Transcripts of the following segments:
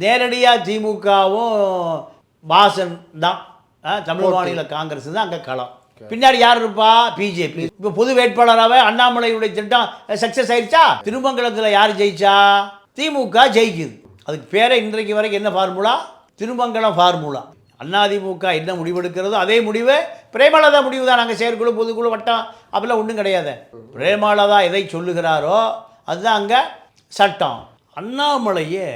நேரடியாக திமுகவும் வாசன் தான். தமிழ் மாநில காங்கிரஸ் தான் அங்கே களம். பின்னாடி யார் இருப்பா? பிஜேபி. இப்போ பொது வேட்பாளராகவே அண்ணாமலையுடைய திட்டம் சக்ஸஸ் ஆயிடுச்சா? திருமங்கலத்தில் யார் ஜெயிச்சா? திமுக ஜெயிக்குது. அதுக்கு பேரே இன்றைக்கு வரைக்கும் என்ன ஃபார்முலா திருமங்கலம் ஃபார்முலா அதிமுக என்ன முடிவெடுக்கிறதோ அதே முடிவு. பிரேமலதா முடிவு தான். நாங்கள் செயற்குழு பொதுக்குழு வட்டம் அப்படிலாம் ஒன்றும் கிடையாது. பிரேமலதா எதை சொல்லுகிறாரோ அதுதான் அங்கே சட்டம். அண்ணாமலையே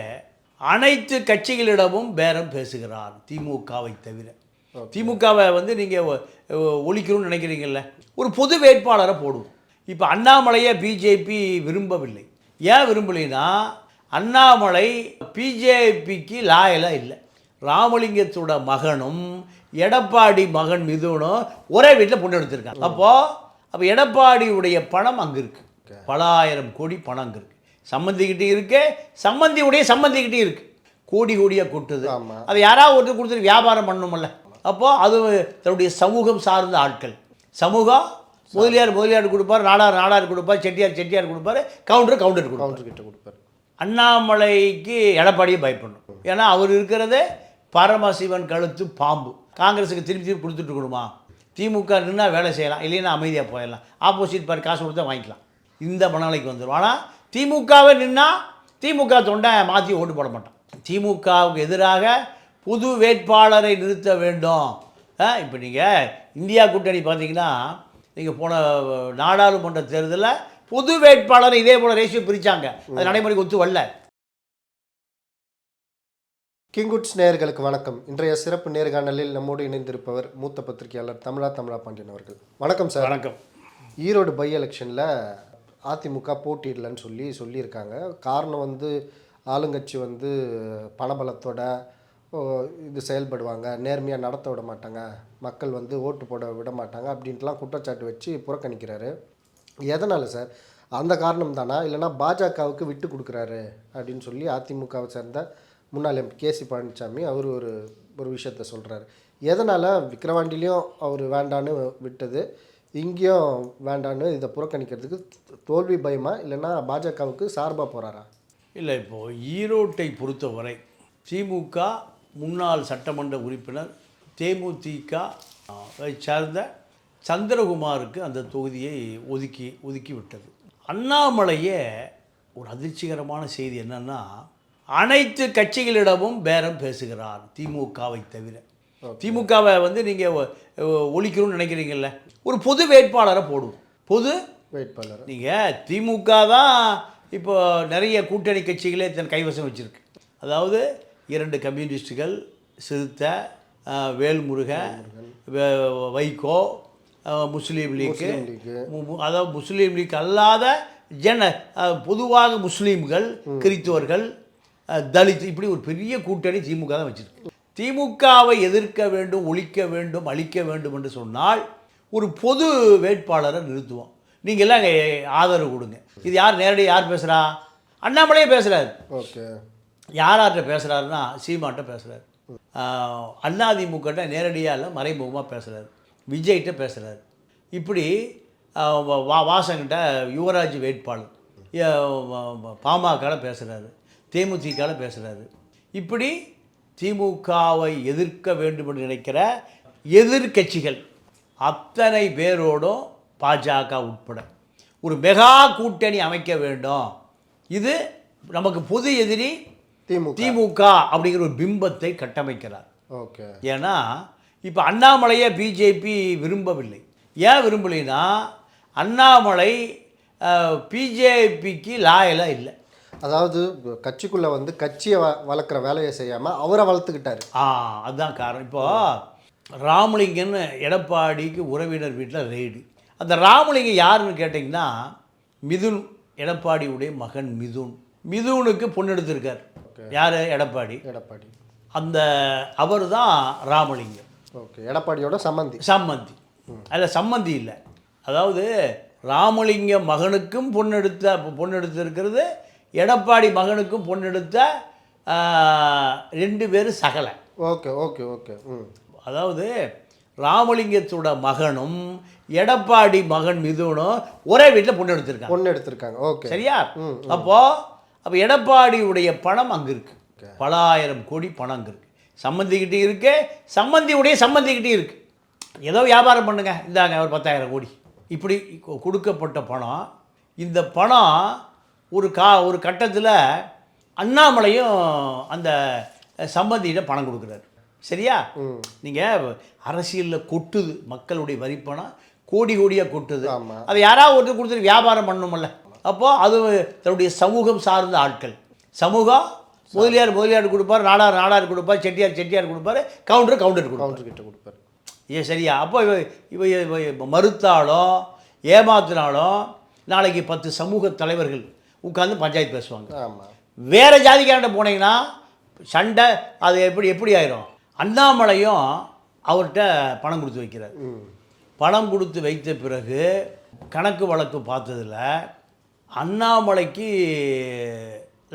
அனைத்து கட்சிகளிடமும் பேரம் பேசுகிறார் திமுகவை தவிர. திமுகவை வந்து நீங்கள் ஒழிக்கணும்னு நினைக்கிறீங்கல்ல? ஒரு பொது வேட்பாளரை போடுவோம். இப்போ அண்ணாமலையை பிஜேபி விரும்பவில்லை. ஏன் விரும்பலைன்னா அண்ணாமலை பிஜேபிக்கு லாயலாக இல்லை. ராமலிங்கத்தோட மகனும் எடப்பாடி மகன் மிதுனும் ஒரே வீட்டில் பொண்ணு எடுத்திருக்காங்க. அப்போது அப்போ எடப்பாடியுடைய பணம் அங்கே இருக்கு பல ஆயிரம் கோடி பணம் அங்கே இருக்கு சம்மந்திக்கிட்டே இருக்கு சம்மந்தியுடைய சம்மந்திக்கிட்டே இருக்கு. கோடி கோடியாக கொட்டுது. அதை யாராவது ஒருத்தர் கொடுத்துட்டு வியாபாரம் பண்ணணுமல்ல அப்போது அது தன்னுடைய சமூகம் சார்ந்த ஆட்கள். சமூகம் முதலியார் முதலியார் கொடுப்பார் நாடார் நாடார் கொடுப்பார் செட்டியார் செட்டியார் கொடுப்பார் கவுண்டர் கவுண்டர் கொடுப்பார். கவுண்டர் கிட்ட கொடுப்பாரு. அண்ணாமலைக்கு எடப்பாடியை பயப்படணும். ஏன்னா அவர் இருக்கிறதே பரமசிவன் கழுத்து பாம்பு. காங்கிரஸுக்கு திருப்பி திருப்பி கொடுத்துட்டு இருக்கணுமா? திமுக நின்னா வேலை செய்யலாம் இல்லைன்னா அமைதியாக போயிடலாம். ஆப்போசிட் பார்ட்டி காசு கொடுத்தா வாங்கிக்கலாம். இந்த மனநிலைக்கு வந்துடும் ஆனால் திமுகவை நின்னா திமுக தொண்டை மாற்றி ஓட்டு போட மாட்டான். திமுகவுக்கு எதிராக புது வேட்பாளரை நிறுத்த வேண்டும். இப்போ நீங்கள் இந்தியா கூட்டணி பார்த்தீங்கன்னா நீங்கள் போன நாடாளுமன்ற தேர்தலில் புது வேட்பாளரை இதே போல் ரேஷியோ பிரித்தாங்க அது நடைமுறைக்கு ஒத்து வரல. கிங்குட்ஸ் நேயர்களுக்கு வணக்கம். இன்றைய சிறப்பு நேர்காணலில் நம்மோடு இணைந்திருப்பவர் மூத்த பத்திரிகையாளர் தமிழா தமிழா பாண்டியன் அவர்கள். வணக்கம் சார். வணக்கம். ஈரோடு பை எலெக்ஷனில் அதிமுக போட்டியிடலன்னு சொல்லி சொல்லியிருக்காங்க. காரணம் வந்து ஆளுங்கட்சி வந்து பணபலத்தோட இது செயல்படுவாங்க. நேர்மையாக நடத்த விட மாட்டாங்க. மக்கள் வந்து ஓட்டு போட விட மாட்டாங்க அப்படின்ட்டுலாம் குற்றச்சாட்டு வச்சு புறக்கணிக்கிறாரு. எதனால் சார்? அந்த காரணம் தானா? இல்லைன்னா பாஜகவுக்கு விட்டு கொடுக்குறாரு அப்படின்னு சொல்லி அதிமுகவை சேர்ந்த முன்னாள் எம்பி கேசி பழனிசாமி அவர் ஒரு ஒரு விஷயத்த சொல்கிறாரு எதனால்? விக்கிரவாண்டிலையும் அவர் வேண்டான்னு விட்டது. இங்கேயும் வேண்டான்னு இதை புறக்கணிக்கிறதுக்கு தோல்வி பயமா? இல்லைன்னா பாஜகவுக்கு சார்பாக போகிறாரா இல்லை இப்போது ஈரோட்டை பொறுத்தவரை திமுக முன்னாள் சட்டமன்ற உறுப்பினர் தேமுதிக சார்ந்த சந்திரகுமாருக்கு அந்த தொகுதியை ஒதுக்கி ஒதுக்கி விட்டது அண்ணாமலையே ஒரு அதிர்ச்சிகரமான செய்தி என்னென்னா அனைத்து கட்சிகளிடமும் பேரம் பேசுகிறார் திமுகவை தவிர. திமுகவை வந்து நீங்கள் ஒழிக்கணும்னு நினைக்கிறீங்கல்ல? ஒரு பொது வேட்பாளரை போடுவோம். பொது வேட்பாளர். நீங்கள் திமுக தான் இப்போ நிறைய கூட்டணி கட்சிகளே தன் கைவசம் வச்சுருக்கு. அதாவது இரண்டு கம்யூனிஸ்டுகள் சிறுத்தை அஹ், வேல்முருகன். வே- வைகோ முஸ்லீம் லீக்கு அதாவது முஸ்லீம் லீக் அல்லாத ஜன பொதுவாக முஸ்லீம்கள் கிறித்துவர்கள் தலித் இப்படி ஒரு பெரிய கூட்டணி திமுக தான் வச்சிருக்கு. திமுகவை எதிர்க்க வேண்டும் ஒழிக்க வேண்டும் அழிக்க வேண்டும் என்று சொன்னால் ஒரு பொது வேட்பாளரை நிறுத்துவோம். நீங்க எல்லாம் அங்க ஆதரவு கொடுங்க. இது யார் நேரடியாக யார் பேசுகிறா அண்ணாமலையே பேசுகிறாரு ஓகே. யார்கிட்ட பேசுகிறாருன்னா சீமாட்ட பேசுகிறாரு அண்ணாதிமுகட்ட நேரடியாக இல்லை மறைமுகமாக பேசுகிறாரு விஜய்கிட்ட பேசுகிறாரு இப்படி வா வாசங்கிட்ட யுவராஜ் வேட்பாளர் பாமகவில் பேசுகிறாரு தேமுதிகவில் பேசுகிறாரு இப்படி திமுகவை எதிர்க்க வேண்டும் என்று நினைக்கிற எதிர்க்கட்சிகள் அத்தனை பேரோடும் பாஜக உட்பட. ஒரு மெகா கூட்டணி அமைக்க வேண்டும். இது நமக்கு பொது எதிரி திமுக. திமுக அப்படிங்கிற ஒரு பிம்பத்தை கட்டமைக்கிறார். ஓகே. ஏன்னா இப்போ அண்ணாமலையை பிஜேபி விரும்பவில்லை. ஏன் விரும்பலைன்னா அண்ணாமலை பிஜேபிக்கு லாயலாக இல்லை. அதாவது கட்சிக்குள்ளே வந்து கட்சியை வ வளர்க்குற வேலையை செய்யாமல் அவரை வளர்த்துக்கிட்டாரு. ஆ அதுதான் காரணம். இப்போ ராமலிங்கன்னு எடப்பாடிக்கு உறவினர் வீட்டில் ரெய்டு. அந்த ராமலிங்கம் யாருன்னு கேட்டிங்கன்னா மிதுன் எடப்பாடியுடைய மகன் மிதுன். மிதுனுக்கு பொண்ணு எடுத்திருக்கார். யார்? எடப்பாடி. எடப்பாடி. அந்த அவர் தான் ராமலிங்கம். ஓகே. எடப்பாடியோட சம்மந்தி சம்மந்தி அதில் சம்மந்தி இல்லை. அதாவது ராமலிங்கம் மகனுக்கும் பொண்ணு எடுத்த பொண்ணு எடுத்திருக்கிறது எடப்பாடி மகனுக்கும் பொண்ணு எடுத்த ஆ, ரெண்டு பேரும் சகலை. Okay okay okay. அதாவது ராமலிங்கத்தோட மகனும் எடப்பாடி மகன் மிதுனும் ஒரே வீட்டில் பொண்ணு எடுத்திருக்காங்க. பொண்ணு எடுத்திருக்காங்க. ஓகே. சரியா? அப்போ அப்போ எடப்பாடியுடைய பணம் அங்கே இருக்கு. பல ஆயிரம் கோடி பணம் அங்கே இருக்கு. சம்மந்திக்கிட்டே இருக்கு சம்மந்தியுடைய சம்மந்திக்கிட்டே இருக்கு. ஏதோ வியாபாரம் பண்ணுங்க. இந்தாங்க ஒரு பத்தாயிரம் கோடி. இப்படி கொடுக்கப்பட்ட பணம் இந்த பணம் ஒரு கா ஒரு கட்டத்தில் அண்ணாமலையும் அந்த சம்பந்தியிட பணம் கொடுக்குறாரு. சரியா? நீங்கள் அரசியலில் கொட்டுது மக்களுடைய வரி பணம் கோடி கோடியாக கொட்டுது. அதை யாராவது ஒருத்தர் கொடுத்துட்டு வியாபாரம் பண்ணணுமல்ல அப்போது அது தன்னுடைய சமூகம் சார்ந்த ஆட்கள். சமூகம் முதலியார் முதலியார் கொடுப்பார் நாடார் நாடார் கொடுப்பார் செட்டியார் செட்டியார் கொடுப்பார் கவுண்டர் கவுண்டர் கொடுப்பார். கவுண்டர் கிட்ட கொடுப்பாரு. ஏ சரியா? அப்போ இவ இவ மறுத்தாலும் ஏமாத்தினாலும் நாளைக்கு பத்து சமூக தலைவர்கள் உட்கார்ந்து பஞ்சாயத்து பேசுவாங்க. வேற ஜாதிக்காரன்ட்ட போனீங்கன்னா சண்டை அது எப்படி எப்படி ஆயிரும்? அண்ணாமலையும் அவர்கிட்ட பணம் கொடுத்து வைக்கிறார். பணம் கொடுத்து வைத்த பிறகு கணக்கு வழக்கு பார்த்ததுல அண்ணாமலைக்கு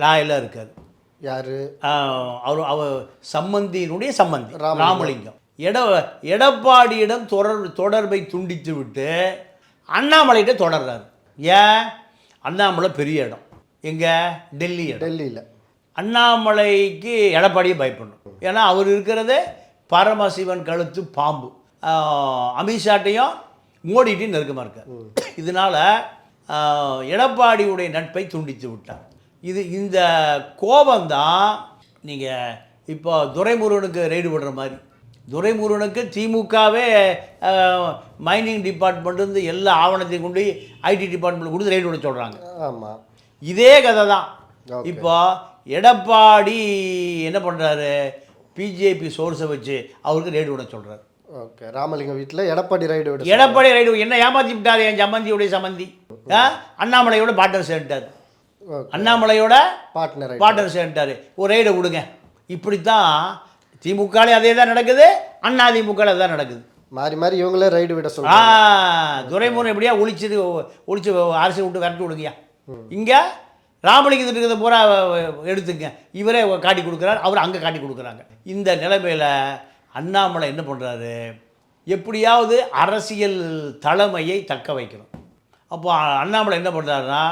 லாயில் இருக்கார். யாரு? அவர் அவர் சம்பந்தியினுடைய சம்பந்தி ராமலிங்கம். ராமலிங்கம். எட எடப்பாடியிடம் தொடர் தொடர்பை துண்டித்து விட்டு அண்ணாமலைகிட்ட தொடர்றாரு. ஏன்? அண்ணாமலை பெரிய இடம். எங்க? டெல்லி இடம். டெல்லியில. அண்ணாமலைக்கு எடப்பாடியை பயப்படணும். ஏன்னா அவர் இருக்கிறது பரமசிவன் கழுத்து பாம்பு. அமித்ஷாட்டையும் மோடிட்டையும் நெருக்கமாக இருக்கார். இதனால் எடப்பாடியுடைய நட்பை துண்டித்து விட்டார். இது இந்த கோபம்தான் நீங்கள் இப்போ துரைமுருகனுக்கு ரெய்டு விடுற மாதிரி. துரைமுருகனுக்கு திமுகவே மைனிங் டிபார்ட்மெண்ட்லேருந்து எல்லா ஆவணத்தையும் கொண்டு ஐடி டிபார்ட்மெண்ட் கொடுத்து ரெய்டு விட சொல்கிறாங்க ஆமா. இதே கதை தான். இப்போ எடப்பாடி என்ன பண்ணுறாரு பிஜேபி சோர்ஸை வச்சு அவருக்கு ரேடு விட சொல்கிறார் ஓகே. ராமலிங்கம் வீட்டில் எடப்பாடி ரைடு விட எடப்பாடி ரைடு என்ன ஏமாத்தி விட்டார்? என் சம்மந்தியுடைய சம்மந்தி? அண்ணாமலையோட பார்ட்னர் சேர்ந்துட்டார். அண்ணாமலையோட பார்ட்னர் பார்ட்னர் சேர்ந்துட்டார். ஒரு ரைடை விடுங்க. இப்படித்தான் திமுகலே அதே தான் நடக்குது அண்ணா திமுகவில் தான் நடக்குது. மாறி மாறி இவங்களே ரைடு விட ஆ சொல்றாங்க துரைமுருகன் எப்படியா ஒழிச்சது ஒழிச்சு அரசு விட்டு விரட்டி விடுங்கய்யா. இங்கே ராமலிங்கத்தில் இருக்கிறத பூரா எடுத்துங்க. இவரே காட்டி கொடுக்குறாரு அவர் அங்கே காட்டி கொடுக்குறாங்க. இந்த நிலைமையில் அண்ணாமலை என்ன பண்ணுறாரு எப்படியாவது அரசியல் தலைமையை தக்க வைக்கணும். அப்போ அண்ணாமலை என்ன பண்ணுறாருன்னா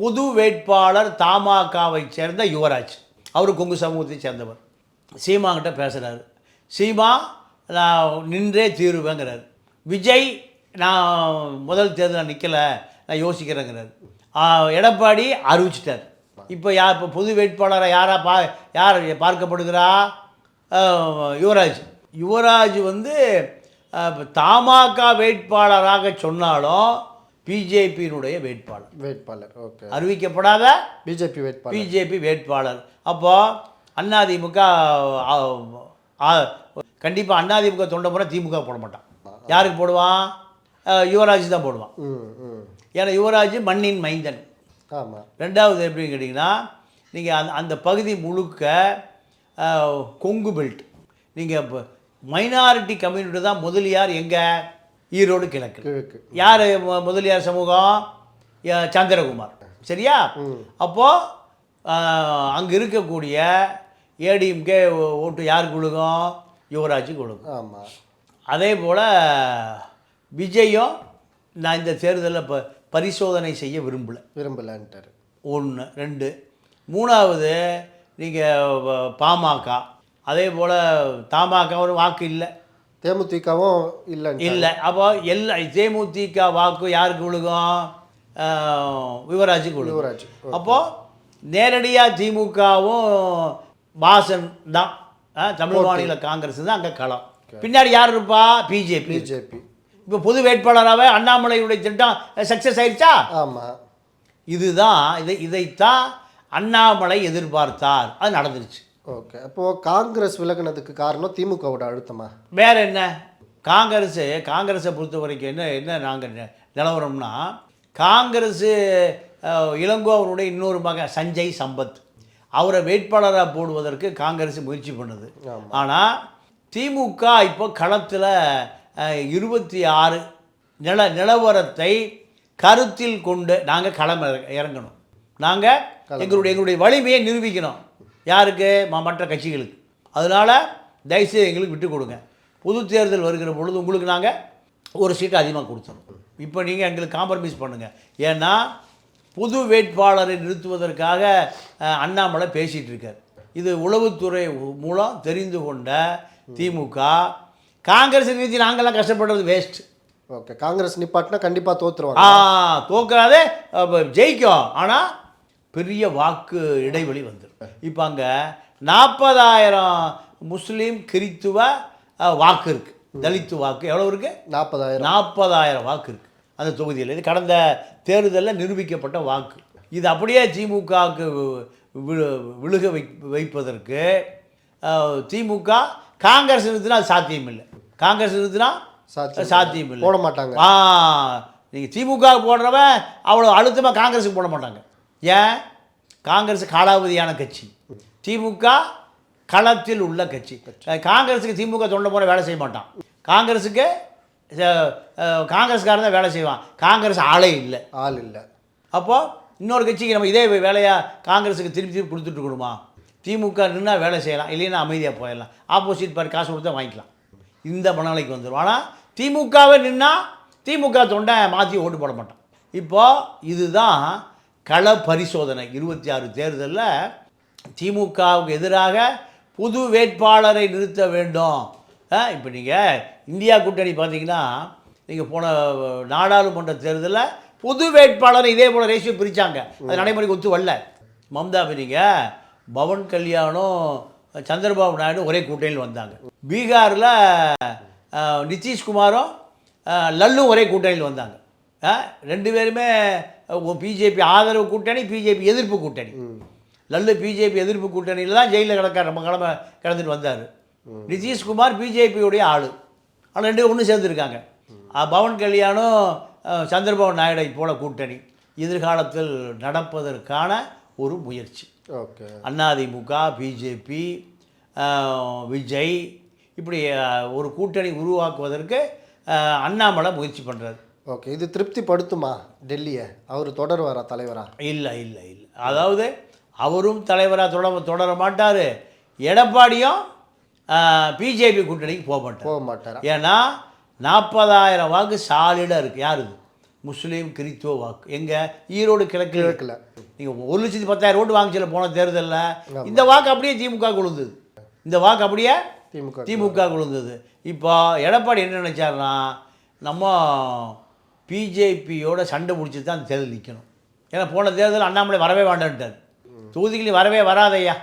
பொது வேட்பாளர் தமாகவை சேர்ந்த யுவராஜ். அவர் கொங்கு சமூகத்தை சேர்ந்தவர். சீமாங்கிட்ட பேசுகிறாரு சீமா நான் நின்றே தீருவேங்கிறார். விஜய் நான் முதல் தேர்தலில் நிற்கலை நான் யோசிக்கிறேங்கிறார். எடப்பாடி அறிவிச்சிட்டார். இப்போ யா இப்போ பொது வேட்பாளரை யாரா பா யார் பார்க்கப்படுகிறா? யுவராஜ். யுவராஜ் வந்து தமாக வேட்பாளராக சொன்னாலும் பிஜேபியினுடைய வேட்பாளர். வேட்பாளர் ஓகே. அறிவிக்கப்படாத பிஜேபி வேட்பாளர். பிஜேபி வேட்பாளர். அப்போ அதிமுக கண்டிப்பாக அதிமுக தொண்டை முறை திமுக போட மாட்டான். யாருக்கு போடுவான்? யுவராஜ் தான் போடுவான். ஏன்னா யுவராஜ் மண்ணின் மைந்தன். ஆமாம் ரெண்டாவது எப்படின்னு கேட்டிங்கன்னா நீங்கள் அந்த அந்த பகுதி முழுக்க கொங்கு பெல்ட் நீங்கள் இப்போ மைனாரிட்டி கம்யூனிட்டி தான் முதலியார் எங்கே? ஈரோடு கிழக்கு. கிழக்கு. யார் முதலியார் சமூகம்? சந்திரகுமார். சரியா? அப்போது அங்கே இருக்கக்கூடிய ஏடிஎம்கே ஓட்டு யாருக்கு விழுகும் யுவராஜுக்கு விழுகும் ஆமாம் அதே போல் விஜயும் நான் இந்த தேர்தலில் ப பரிசோதனை செய்ய விரும்பலை. விரும்பலான்ட்டார். ஒன்று ரெண்டு. மூணாவது நீங்கள் பாமக. அதே போல் தமாக ஒரு வாக்கு இல்லை. தேமுதிகவும் இல்லைன்னு இல்லை. அப்போ எல்லா தேமுதிக வாக்கு யாருக்கு விழுகும் யுவராஜுக்கு விழுகும் அப்போது நேரடியாக திமுகவும் வாசன் தான். தமிழ் மாநில காங்கிரஸ் தான் அங்கே களம். பின்னாடி யார் இருப்பா? பிஜேபி. பிஜேபி. இப்போ பொது வேட்பாளராகவே அண்ணாமலையுடைய திட்டம் சக்ஸஸ் ஆயிடுச்சா? ஆமாம் இதுதான் இதை இதைத்தான் அண்ணாமலை எதிர்பார்த்தார். அது நடந்துருச்சு. ஓகே. அப்போது காங்கிரஸ் விலகுனதுக்கு காரணம் திமுகவோட அழுத்தமா? வேற என்ன? காங்கிரஸ் காங்கிரஸை பொறுத்த வரைக்கும் என்ன என்ன நாங்கள் நிலவரம்னா காங்கிரஸ் இளங்கோவனுடைய இன்னொரு மகன் சஞ்சய் சம்பத். அவரை வேட்பாளராக போடுவதற்கு காங்கிரஸ் முயற்சி பண்ணுது. ஆனால் திமுக இப்போ களத்தில் இருபத்தி ஆறு நில நிலவரத்தை கருத்தில் கொண்டு நாங்கள் களம் இற- இறங்கணும். நாங்கள் எங்களுடைய எங்களுடைய வலிமையை நிரூபிக்கணும். யாருக்கு? மற்ற கட்சிகளுக்கு. அதனால் தயவுசெய்து எங்களுக்கு விட்டு கொடுங்க. பொது தேர்தல் வருகிற பொழுது உங்களுக்கு நாங்கள் ஒரு சீட்டு அதிகமாக கொடுத்துறோம். இப்போ நீங்கள் எங்களுக்கு காம்ப்ரமைஸ் பண்ணுங்கள் ஏன்னா புது வேட்பாளரை நிறுத்துவதற்காக அண்ணாமலை பேசிகிட்டு இருக்கார். இது உளவுத்துறை மூலம் தெரிந்து கொண்ட திமுக. காங்கிரஸ் நிறுத்தி நாங்கள்லாம் கஷ்டப்படுறது வேஸ்ட் ஓகே காங்கிரஸ் நிப்பாட்டினா கண்டிப்பாக ஆ தோத்துருவாங்க தோக்காதே அப்ப ஜெயிக்கும். ஆனால் பெரிய வாக்கு இடைவெளி வந்துடும் இப்போ அங்கே நாற்பதாயிரம் முஸ்லீம் கிறித்துவ வாக்கு இருக்குது தலித்து வாக்கு எவ்வளோ இருக்குது நாற்பதாயிரம் நாற்பதாயிரம் வாக்கு இருக்கு. அந்த தொகுதியில். இது கடந்த தேர்தலில் நிரூபிக்கப்பட்ட வாக்கு. இது அப்படியே திமுகவுக்கு விழுக வை வைப்பதற்கு திமுக காங்கிரஸ் நிறுத்தினா அது சாத்தியம் இல்லை காங்கிரஸ் நிறுத்தினா சாத்தியம் இல்லை போட மாட்டாங்க. ஆ நீங்கள் திமுக போடுறவன் அவ்வளோ அழுத்தமாக காங்கிரஸுக்கு போட மாட்டாங்க. ஏன்? காங்கிரஸ் காலாவதியான கட்சி. திமுக களத்தில் உள்ள கட்சி. காங்கிரஸுக்கு திமுக தொண்டை போன வேலை செய்ய மாட்டான். காங்கிரஸுக்கு காங்கிரஸ்காரன் தான் வேலை செய்வான். காங்கிரஸ் ஆளே இல்லை. ஆள் இல்லை. அப்போது இன்னொரு கட்சிக்கு நம்ம இதே வேலையாக காங்கிரஸுக்கு திருப்பி திருப்பி கொடுத்துட்டு இருக்கணுமா? திமுக நின்னா வேலை செய்யலாம் இல்லைன்னா அமைதியாக போயிடலாம். ஆப்போசிட் பார்ட்டி காசு கொடுத்தா வாங்கிக்கலாம். இந்த மனநிலைக்கு வந்துடும் ஆனால் திமுகவே நின்னா திமுக தொண்டை மாற்றி ஓட்டு போட மாட்டான். இப்போ இதுதான் கள பரிசோதனை. இருபத்தி ஆறு தேர்தலில் திமுகவுக்கு எதிராக புது வேட்பாளரை நிறுத்த வேண்டும். இப்போ நீங்கள் இந்தியா கூட்டணி பார்த்தீங்கன்னா நீங்கள் போன நாடாளுமன்ற தேர்தலில் புது வேட்பாளரை இதே போல் ரேஷியோ பிரித்தாங்க அது நடைமுறைக்கு ஒத்து வரல. மம்தா நீங்கள் பவன் கல்யாணம் சந்திரபாபு நாயுடு ஒரே கூட்டணியில் வந்தாங்க. பீகாரில் நிதிஷ்குமாரும் லல்லும் ஒரே கூட்டணியில் வந்தாங்க. ரெண்டு பேருமே பிஜேபி ஆதரவு கூட்டணி பிஜேபி எதிர்ப்பு கூட்டணி. லல்லு பிஜேபி எதிர்ப்பு கூட்டணியில் தான் ஜெயிலில் கிடக்க நம்ம கிளம்ப கிடந்துட்டு வந்தார். நிதிஷ்குமார் பிஜேபியுடைய ஆள். ஆனால் ரெண்டு ஒன்று சேர்ந்துருக்காங்க. பவன் கல்யாணும் சந்திரபாபு நாயுடை போல கூட்டணி. எதிர்காலத்தில் நடப்பதற்கான ஒரு முயற்சி. ஓகே. அதிமுக பிஜேபி விஜய் இப்படி ஒரு கூட்டணி உருவாக்குவதற்கு அண்ணாமலை முயற்சி பண்ணுறாரு ஓகே. இது திருப்திப்படுத்துமா டெல்லியை? அவர் தொடருவாரா தலைவரா? இல்லை இல்லை இல்லை. அதாவது அவரும் தலைவராக தொடர தொடர மாட்டார் எடப்பாடியும் பிஜேபி கூட்டணிக்கு போக மாட்டார். போக மாட்டாரா? ஏன்னா நாற்பதாயிரம் வாக்கு சாலிடாக இருக்குது யார் இது முஸ்லீம் கிறித்துவ வாக்கு. எங்கே? ஈரோடு கிழக்கு. கிழக்குல. நீங்கள் ஒரு லட்சத்தி பத்தாயிரம் ஓட்டு வாங்கிச்சல போன தேர்தலில். இந்த வாக்கு அப்படியே திமுக விழுந்தது இந்த வாக்கு அப்படியே திமுக திமுக விழுந்தது இப்போ எடப்பாடி என்ன நினைச்சாருன்னா நம்ம பிஜேபியோட சண்டை முடிச்சுட்டு தான் அந்த தேர்தல் நிற்கணும் ஏன்னா போன தேர்தல் அண்ணாமலை வரவே வேண்டான்ட்டார் தொகுதிக்கு வரவே வராதையா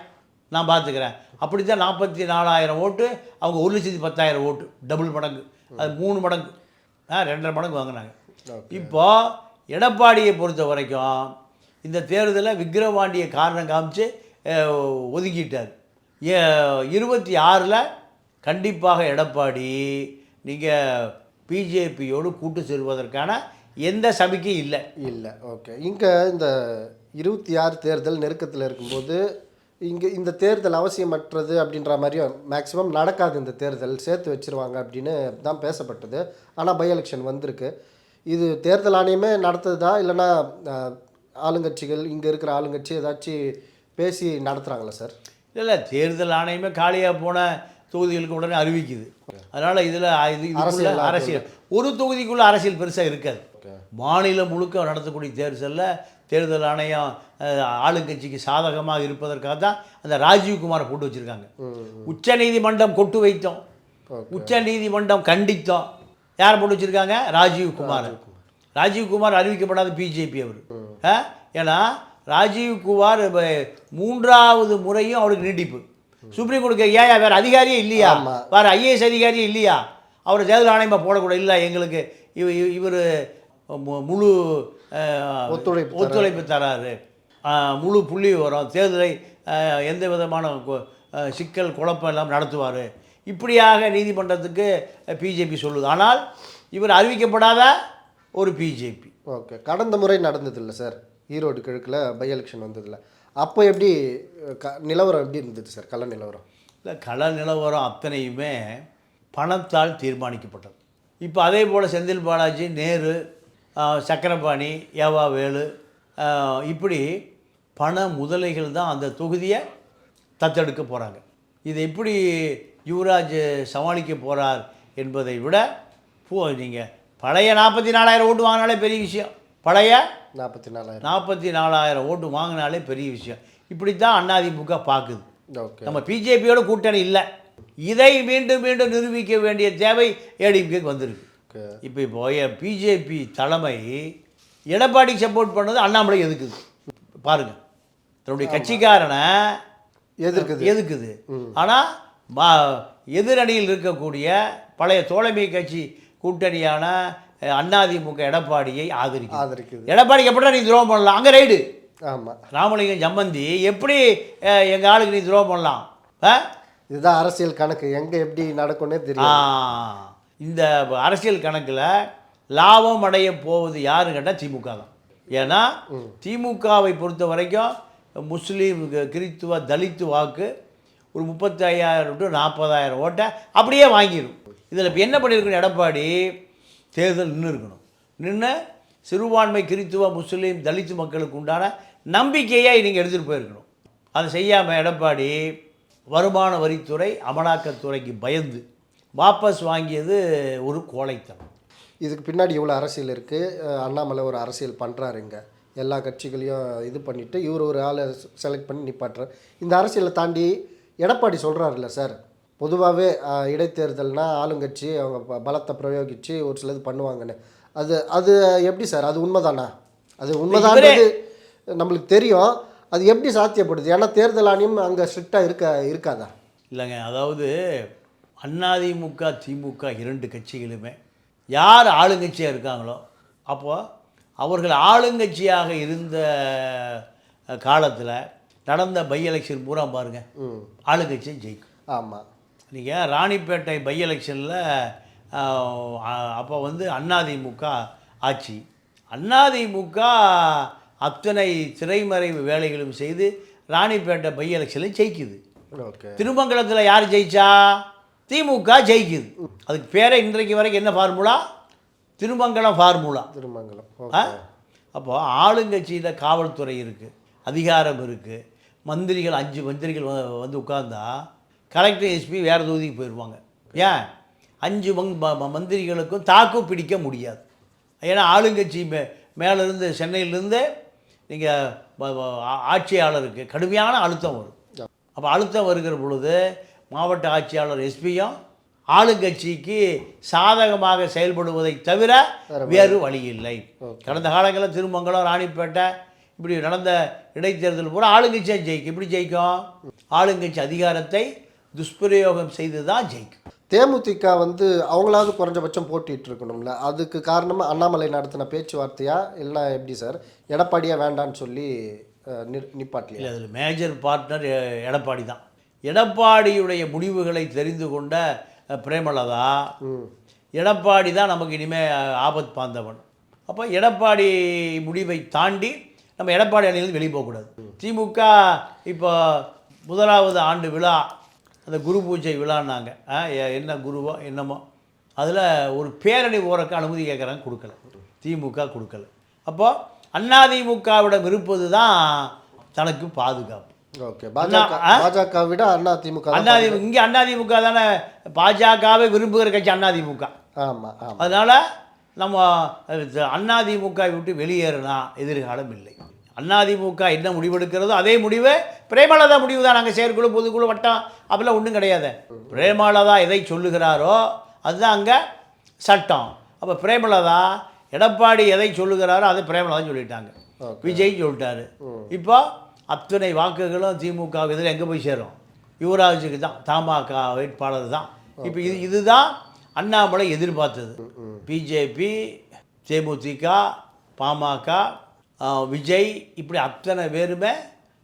நான் பார்த்துக்கிறேன். அப்படி தான் நாற்பத்தி நாலாயிரம் ஓட்டு அவங்க ஒரு லட்சத்தி பத்தாயிரம் ஓட்டு. டபுள் மடங்கு. அது மூணு மடங்கு. ஆ ரெண்டரை மடங்கு வாங்கினாங்க. இப்போ எடப்பாடியை பொறுத்த வரைக்கும் இந்த தேர்தலில் விக்கிரவாண்டியை காரணம் காமிச்சு ஒதுக்கிட்டார். ஏ இருபத்தி ஆறில் கண்டிப்பாக எடப்பாடி நீங்கள் பிஜேபியோடு கூட்டு செல்வதற்கான எந்த சமிக்கையும் இல்லை. இல்லை. ஓகே. இங்கே இந்த இருபத்தி ஆறு தேர்தல் நெருக்கத்தில் இருக்கும்போது இங்கே இந்த தேர்தல் அவசியமற்றது அப்படின்ற மாதிரியும் மேக்ஸிமம் நடக்காது இந்த தேர்தல். சேர்த்து வச்சிருவாங்க அப்படின்னு தான் பேசப்பட்டது. ஆனால் பை எலெக்ஷன் வந்திருக்கு. இது தேர்தல் ஆணையமே நடத்துதா? இல்லைன்னா ஆளுங்கட்சிகள் இங்கே இருக்கிற ஆளுங்கட்சி ஏதாச்சும் பேசி நடத்துகிறாங்களா சார்? இல்லை தேர்தல் ஆணையமே காலியாக போன தொகுதிகளுக்கு உடனே அறிவிக்குது. அதனால் இதில் இது அரசியல் அரசியல். ஒரு தொகுதிக்குள்ள அரசியல் பெருசாக இருக்காது. மாநிலம் முழுக்க நடத்தக்கூடிய தேர்தலில் தேர்தல் ஆணையம் ஆளுங்கட்சிக்கு சாதகமாக இருப்பதற்காக தான் அந்த ராஜீவ்குமாரை போட்டு வச்சுருக்காங்க. உச்ச நீதிமன்றம் கொட்டு வைத்தோம். உச்ச நீதிமன்றம் கண்டித்தோம். யார் போட்டு வச்சுருக்காங்க? ராஜீவ்குமார். ராஜீவ்குமார். அறிவிக்கப்படாத பிஜேபி அவர்? ஏன்னா ராஜீவ்குமார் இப்ப மூன்றாவது முறையும் அவருக்கு நீட்டிப்பு. சுப்ரீம் கோர்ட்டு ஏன் வேறு அதிகாரியே இல்லையா. வேறு ஐஏஎஸ் அதிகாரியே இல்லையா? அவரை தேர்தல் ஆணையமாக போடக்கூடாது இல்லை எங்களுக்கு. இவ இவர் முழு ஒத்துழைப்பு ஒத்துழைப்பு தராரு அஹ், முழு புள்ளி வரும். தேர்தலை எந்த விதமான சிக்கல் குழப்பம் எல்லாம் நடத்துவார். இப்படியாக நீதிமன்றத்துக்கு பிஜேபி சொல்லுது. ஆனால் இவர் அறிவிக்கப்படாத ஒரு பிஜேபி. ஓகே. கடந்த முறை நடந்ததில்ல சார். ஈரோடு கிழக்கில் பை எலெக்ஷன் வந்ததில்ல. அப்போ எப்படி க நிலவரம் எப்படி இருந்தது சார்? கள நிலவரம். இல்லை கள நிலவரம் அத்தனையுமே பணத்தால் தீர்மானிக்கப்பட்டது. இப்போ அதே போல் செந்தில் பாலாஜி நேரு சக்கரபாணி ஏவா வேலு ஆஹ், இப்படி பண முதலைகள் தான் அந்த தொகுதியை தத்தெடுக்க போகிறாங்க இதை எப்படி யுவராஜ் சமாளிக்க போகிறார் என்பதை விட போ நீங்கள் பழைய நாற்பத்தி நாலாயிரம் ஓட்டு வாங்கினாலே பெரிய விஷயம். பழைய நாற்பத்தி நாலாயிரம். நாற்பத்தி நாலாயிரம் ஓட்டு வாங்கினாலே பெரிய விஷயம். இப்படி தான் அதிமுக பார்க்குது நம்ம பிஜேபியோட கூட்டணி இல்லை. இதை மீண்டும் மீண்டும் நிரூபிக்க வேண்டிய தேவை ஏடிஎம்கேக்கு வந்திருக்கு. இப்போ இப்போ பிஜேபி தலைமை எடப்பாடிக்கு சப்போர்ட் பண்ணது அண்ணாமலை எதுக்குது? பாருங்க. தன்னுடைய கட்சிக்காரனை எதிர்க்குது. எதுக்குது ஆனால் மா எதிரணியில் இருக்கக்கூடிய பழைய தோழமை கட்சி கூட்டணியான அஹ், அதிமுக எடப்பாடியை ஆதரிக்குது. ஆதரிக்குது. எடப்பாடிக்கு எப்படிடா நீ துரோகம் பண்ணலாம்? அங்கே ரைடு ஆமாம் ராமலிங்கம் சம்பந்தி எப்படி அஹ், எங்க ஆளுக்கு நீ துரோகம் பண்ணலாம்? இதுதான் அரசியல் கணக்கு. எங்கே எப்படி நடக்கும்னே தெரியும் இந்த அரசியல் கணக்கில் லாபம் அடைய போவது யாருன்னு கேட்டால் திமுக தான். ஏன்னா திமுகவை பொறுத்த வரைக்கும் முஸ்லீம் கிறித்துவ தலித்து வாக்கு ஒரு முப்பத்தி ஐயாயிரம் டு நாற்பதாயிரம் ஓட்டை அப்படியே வாங்கிடும் இதில் இப்போ என்ன பண்ணியிருக்கணும் எடப்பாடி தேர்தல் நின்று இருக்கணும். நின்று சிறுபான்மை கிறித்துவ முஸ்லீம் தலித்து மக்களுக்கு உண்டான நம்பிக்கையை நீங்கள் எடுத்துகிட்டு போயிருக்கணும். அதை செய்யாமல் எடப்பாடி வருமான வரித்துறை அமலாக்கத்துறைக்கு பயந்து வாபஸ் வாங்கியது ஒரு கோழைத்தனம். இதுக்கு பின்னாடி இவ்வளோ அரசியல் இருக்குது அண்ணாமலை ஒரு அரசியல் பண்ணுறாருங்க எல்லா கட்சிகளையும் இது பண்ணிவிட்டு இவர் ஒரு ஆளை செலக்ட் பண்ணி நிப்பாட்டுறார். இந்த அரசியலை தாண்டி எடப்பாடி சொல்கிறாருல்ல சார் பொதுவாகவே இடைத்தேர்தல்னா ஆளுங்கட்சி அவங்க பலத்தை பிரயோகித்து ஒரு சிலது பண்ணுவாங்கன்னு. அது அது எப்படி சார்? அது உண்மைதானா? அது உண்மைதான்றது நம்மளுக்கு தெரியும். அது எப்படி சாத்தியப்படுது? ஏன்னா தேர்தல் ஆணையம் அங்கே ஸ்ட்ரிக்டாக இருக்க இருக்காதா? இல்லைங்க அதாவது அதிமுக திமுக இரண்டு கட்சிகளுமே யார் ஆளுங்கட்சியாக இருக்காங்களோ அப்போது அவர்கள் ஆளுங்கட்சியாக இருந்த காலத்தில் நடந்த பை எலெக்ஷன் பூரா பாருங்கள் ஆளுங்கட்சியை ஜெயிக்கும். ஆமாம் நீங்கள் ராணிப்பேட்டை பை எலெக்ஷனில் அப்போ வந்து அதிமுக ஆட்சி. அதிமுக அத்தனை திரைமறைவு வேலைகளும் செய்து ராணிப்பேட்டை பை எலெக்ஷனில் ஜெயிக்குது. திருமங்கலத்தில் யார் ஜெயிச்சா? திமுக ஜெயிக்குது. அதுக்கு பேரே இன்றைக்கு வரைக்கும் என்ன ஃபார்முலா திருமங்கலம் ஃபார்முலா திருமங்கலம். ஆ? அப்போ ஆளுங்கட்சியில் காவல்துறை இருக்குது அதிகாரம் இருக்குது மந்திரிகள் அஞ்சு மந்திரிகள் வ- வந்து உட்கார்ந்தா கலெக்டர் எஸ்பி வேறு தொகுதிக்கு போயிடுவாங்க ஏன்? அஞ்சு மங் மந்திரிகளுக்கும் தாக்கு பிடிக்க முடியாது. ஏன்னா ஆளுங்கட்சி மே மேலேருந்து சென்னையிலேருந்து நீங்கள் ஆட்சியாளருக்கு கடுமையான அழுத்தம் வரும். அப்போ அழுத்தம் வருகிற பொழுது மாவட்ட ஆட்சியாளர் எஸ்பியும் ஆளுங்கட்சிக்கு சாதகமாக செயல்படுவதை தவிர வேறு வழி இல்லை. கடந்த காலங்களில் திருமங்கலம் ராணிப்பேட்டை இப்படி நடந்த இடைத்தேர்தல் பூரா ஆளுங்கட்சியாக ஜெயிக்கும். இப்படி ஜெயிக்கும்? ஆளுங்கட்சி அதிகாரத்தை துஷ்பிரயோகம் செய்து தான் ஜெயிக்கும். தேமுதிக வந்து அவங்களாவது குறைஞ்சபட்சம் போட்டிட்டு இருக்கணும்ல. அதுக்கு காரணமா அண்ணாமலை நடத்தின பேச்சுவார்த்தையா இல்லைன்னா எப்படி சார்? எடப்பாடியா வேண்டான்னு சொல்லி நிப்பாட்டலையா இல்லை அதில் மேஜர் பார்ட்னர் எடப்பாடி தான். எடப்பாடியுடைய முடிவுகளை தெரிந்து கொண்ட பிரேமலதா எடப்பாடி தான் நமக்கு இனிமேல் ஆபத் பாந்தவன். அப்போ எடப்பாடி முடிவை தாண்டி நம்ம எடப்பாடி அணியிலிருந்து வெளியே போகக்கூடாது. திமுக இப்போ முதலாவது ஆண்டு விழா அந்த குரு பூஜை விழான்னாங்க. என்ன குருவோ என்னமோ. அதில் ஒரு பேரணி போகிறக்கு அனுமதி கேட்குறாங்க கொடுக்கல. திமுக கொடுக்கல. அப்போது அதிமுகவிடம் இருப்பது தான் தனக்கு பாதுகாப்பு. ஓகே. பாஜக விட அண்ணா திமுக அதிமுக இங்கே அதிமுக தானே. பாஜகவை விரும்புகிற கட்சி ஆமா ஆமா. அதனால் நம்ம அதிமுக விட்டு வெளியேறினா எதிர்காலம் இல்லை. அதிமுக என்ன முடிவெடுக்கிறதோ அதே முடிவு. பிரேமலதா முடிவு தான். நாங்கள் செயற்குழு பொதுக்குழு வட்டம் அப்படிலாம் ஒன்றும் கிடையாது. பிரேமலதா எதை சொல்லுகிறாரோ அதுதான் அங்கே சட்டம். அப்போ பிரேமலதா எடப்பாடி எதை சொல்லுகிறாரோ அதை பிரேமலதா சொல்லிட்டாங்க. விஜய் சொல்லிட்டாரு. இப்போ அத்தனை வாக்குகளும் திமுக இதில் எங்கே போய் சேரும்? யுவராஜுக்கு தான் தமாக வேட்பாளர் தான். இப்போ இது இதுதான் அண்ணாமலை எதிர்பார்த்தது. பிஜேபி தேமுதிக பாமக விஜய் இப்படி அத்தனை பேருமே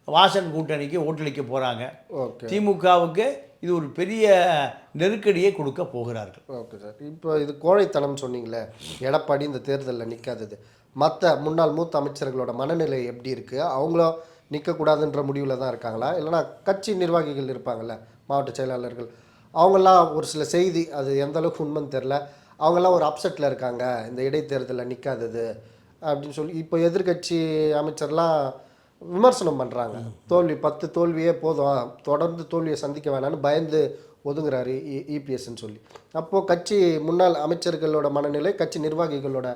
வாசன் கூட்டணிக்கு ஓட்டளிக்க போகிறாங்க திமுகவுக்கு இது ஒரு பெரிய நெருக்கடியை கொடுக்க போகிறார்கள். Okay sir. இப்போ இது கோழைத்தனம் சொன்னீங்களே எடப்பாடி இந்த தேர்தலில் நிற்காதது மற்ற முன்னாள் மூத்த அமைச்சர்களோட மனநிலை எப்படி இருக்குது அவங்களும் நிற்கக்கூடாதுன்ற முடிவில் தான் இருக்காங்களா? இல்லைன்னா கட்சி நிர்வாகிகள் இருப்பாங்கல்ல மாவட்ட செயலாளர்கள். அவங்கெல்லாம் ஒரு சில செய்தி அது எந்த அளவுக்கு உண்மைன்னு தெரில அவங்கெல்லாம் ஒரு அப்செட்டில் இருக்காங்க. இந்த இடைத்தேர்தலில் நிற்காதது அப்படின்னு சொல்லி இப்போ எதிர்க்கட்சி அமைச்சர்லாம் விமர்சனம் பண்ணுறாங்க தோல்வி பத்து தோல்வியே போதும். தொடர்ந்து தோல்வியை சந்திக்க வேணாம்னு பயந்து ஒதுங்குறாரு இபிஎஸ்ன்னு சொல்லி. அப்போது கட்சி முன்னாள் அமைச்சர்களோட மனநிலை கட்சி நிர்வாகிகளோட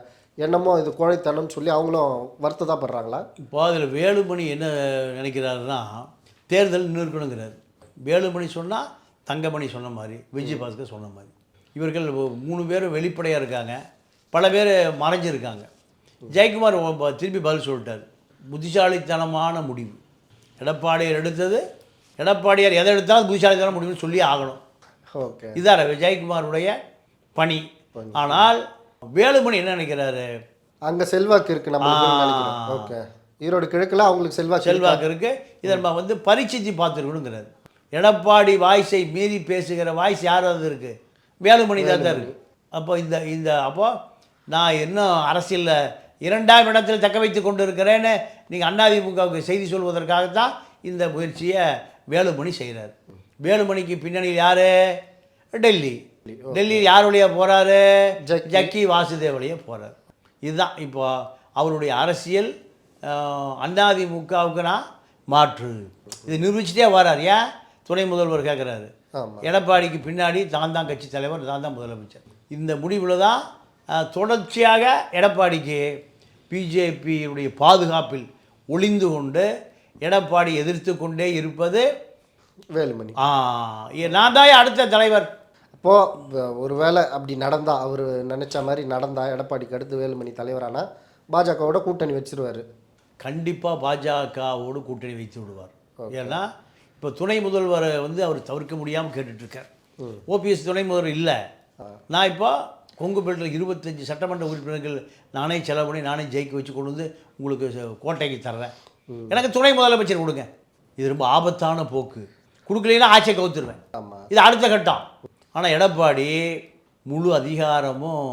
எண்ணமோ இது கோழைத்தனம்னு சொல்லி அவங்களும் வருத்ததாப்படுறாங்களா? இப்போ அதில் வேலுமணி என்ன நினைக்கிறாருன்னா தேர்தல் நின்று இருக்கணுங்கிறாரு வேலுமணி சொன்னால் தங்கமணி சொன்ன மாதிரி விஜய் பாஸ்கர் சொன்ன மாதிரி. இவர்கள் மூணு பேரும் வெளிப்படையாக இருக்காங்க. பல பேர் மறைஞ்சிருக்காங்க. ஜெயக்குமார் திருப்பி பதில் சொல்லிட்டார். புத்திசாலித்தனமான முடிவு. எடப்பாடியார் எடுத்தது எடப்பாடியார் எதை எடுத்தாலும் புத்திசாலித்தன முடிவுன்னு சொல்லி ஆகணும். ஓகே. இதார ஜெயக்குமாருடைய பணி. ஆனால் வேலுமணி என்ன நினைக்கிறாரு? அங்க செல்வாக்கு இருக்கு நம்ம ஓகே. ஈரோடு கிழக்குல அவங்களுக்கு செல்வாக்கு இருக்கு. செல்வாக்கு இருக்கு. இதை நம்ம வந்து பரீட்சித்து பார்த்துருக்கணுங்கிறாரு. எடப்பாடி வாய்ஸை மீறி பேசுகிற வாய்ஸ் யார் அது இருக்கு? வேலுமணி தான் தான் இருக்கு. அப்போ இந்த இந்த அப்போ நான் இன்னும் அரசியலில் இரண்டாம் இடத்தில் தக்க வைத்து கொண்டு இருக்கிறேன்னு நீங்கள் அதிமுகவுக்கு செய்தி சொல்வதற்காகத்தான் இந்த முயற்சியை வேலுமணி செய்கிறார் வேலுமணிக்கு பின்னணியில் யார்? டெல்லி. டெல்லி யார் வழியா போகிறாரு ஜக்கி. வாசுதேவ் வழியா போகிறார் இதுதான் இப்போ அவருடைய அரசியல் அதிமுகவுக்கு நான் மாற்று. இது நிரூபிச்சுட்டே வரார். ஏன்? துணை முதல்வர் கேட்குறாரு எடப்பாடிக்கு பின்னாடி தான் தான் கட்சி தலைவர் தான் தான் முதலமைச்சர். இந்த முடிவில் தான் தொடர்ச்சியாக எடப்பாடிக்கு பிஜேபியுடைய பாதுகாப்பில் ஒளிந்து கொண்டு எடப்பாடி எதிர்த்து கொண்டே இருப்பது வேலுமணி. நான் தான் அடுத்த தலைவர்? அப்போ வ- ஒருவேளை அப்படி நடந்தா அவர் நினைச்ச மாதிரி நடந்தா எடப்பாடிக்கு அடுத்து வேலுமணி தலைவரானா பாஜகவோட கூட்டணி வச்சிருவாரு. கண்டிப்பாக பாஜகவோடு கூட்டணி வைத்து விடுவார். ஏன்னா இப்போ துணை முதல்வரை வந்து அவர் தவிர்க்க முடியாமல் கேட்டுட்ருக்கார். ஓபிஎஸ் துணை முதல்வர் இல்லை. நான் இப்போ கொங்கு பெல்ட்டில் இருபத்தஞ்சி சட்டமன்ற உறுப்பினர்கள் நானே செலவு பண்ணி நானே ஜெயிக்க வச்சு கொண்டு வந்து உங்களுக்கு கோட்டைக்கு தர்றேன். எனக்கு துணை முதலமைச்சர் கொடுங்க. இது ரொம்ப ஆபத்தான போக்கு. கொடுக்கலைன்னா ஆட்சியை கவுத்துருவேன். இது அடுத்த கட்டம். ஆனால் எடப்பாடி முழு அதிகாரமும்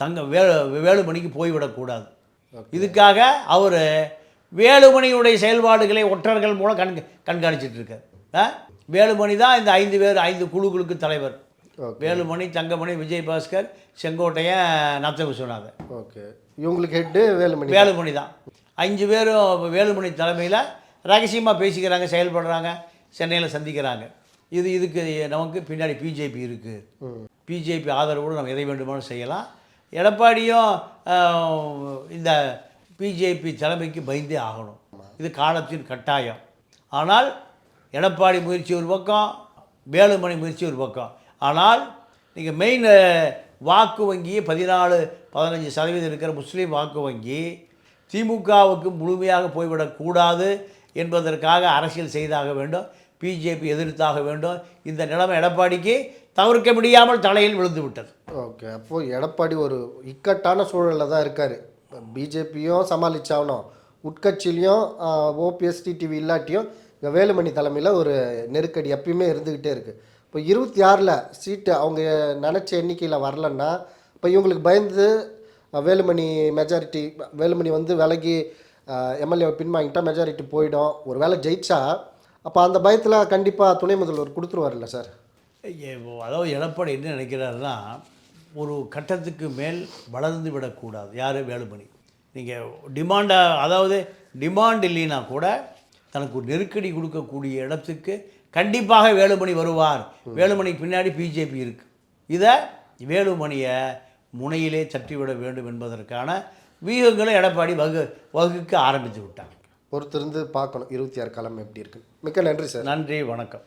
தங்க வே வேலுமணிக்கு போய்விடக்கூடாது. இதுக்காக அவர் வேலுமணியுடைய செயல்பாடுகளை ஒற்றர்கள் மூலம் கண் ஆ? வேலுமணி தான் இந்த ஐந்து பேர் ஐந்து குழுக்களுக்கு தலைவர். வேலுமணி தங்கமணி விஜய் பாஸ்கர் செங்கோட்டையன் நத்த விஸ்வநாதன் ஓகே. இவங்களுக்கு ஹெட்டு வேலுமணி வேலுமணி தான். அஞ்சு பேரும் வேலுமணி தலைமையில் ரகசியமாக பேசிக்கிறாங்க செயல்படுறாங்க சென்னையில் சந்திக்கிறாங்க. இது இதுக்கு நமக்கு பின்னாடி பிஜேபி இருக்குது பிஜேபி ஆதரவோடு நம்ம எதை வேண்டுமானும் செய்யலாம். எடப்பாடியும் இந்த பிஜேபி தலைமைக்கு பயந்தே ஆகணும். இது காலத்தின் கட்டாயம். ஆனால் எடப்பாடி முயற்சி ஒரு பக்கம் வேலுமணி முயற்சி ஒரு பக்கம். ஆனால் நீங்கள் மெயின் வாக்கு வங்கி பதினாலு பதினஞ்சு சதவீதம் இருக்கிற முஸ்லீம் வாக்கு வங்கி திமுகவுக்கு முழுமையாக போய்விடக்கூடாது என்பதற்காக அரசியல் செய்தாக வேண்டும். பிஜேபி எதிர்த்தாக வேண்டும். இந்த நிலைமை எடப்பாடிக்கு தவிர்க்க முடியாமல் தலையில் விழுந்து விட்டது ஓகே அப்போது எடப்பாடி ஒரு இக்கட்டான சூழலில் தான் இருக்கார். பிஜேபியும் சமாளித்தாகணும் உட்கட்சியிலையும் ஓபிஎஸ் டிடிவி இல்லாட்டியும் இங்கே வேலுமணி தலைமையில் ஒரு நெருக்கடி எப்பயுமே இருந்துக்கிட்டே இருக்குது இப்போ இருபத்தி ஆறில் சீட்டு அவங்க நினச்ச எண்ணிக்கையில் வரலன்னா இப்போ இவங்களுக்கு பயந்து வேலுமணி மெஜாரிட்டி வேலுமணி வந்து விலகி எம்எல்ஏ பின்வாங்கிட்டால் மெஜாரிட்டி போயிடும். ஒரு வேளை ஜெயிச்சா அப்போ அந்த பயத்தில் கண்டிப்பாக துணை முதல்வர் கொடுத்துருவார்ல சார்? அதாவது எடப்பாடி என்ன நினைக்கிறாருன்னா ஒரு கட்டத்துக்கு மேல் வளர்ந்து விடக்கூடாது. யார்? வேலுமணி. நீங்கள் டிமாண்டா அதாவது டிமாண்ட் இல்லைன்னா கூட தனக்கு ஒரு நெருக்கடி கொடுக்கக்கூடிய இடத்துக்கு கண்டிப்பாக வேலுமணி வருவார். வேலுமணிக்கு பின்னாடி பிஜேபி இருக்குது இதை வேலுமணியை முனையிலே தட்டிவிட வேண்டும் என்பதற்கான வியூகங்களை எடப்பாடி வகு வகுக்க ஆரம்பித்து விட்டார். பொறுத்திருந்து பார்க்கணும். இருபத்தி ஆறு காலம் எப்படி இருக்கு. மிக்க நன்றி சார். நன்றி வணக்கம்.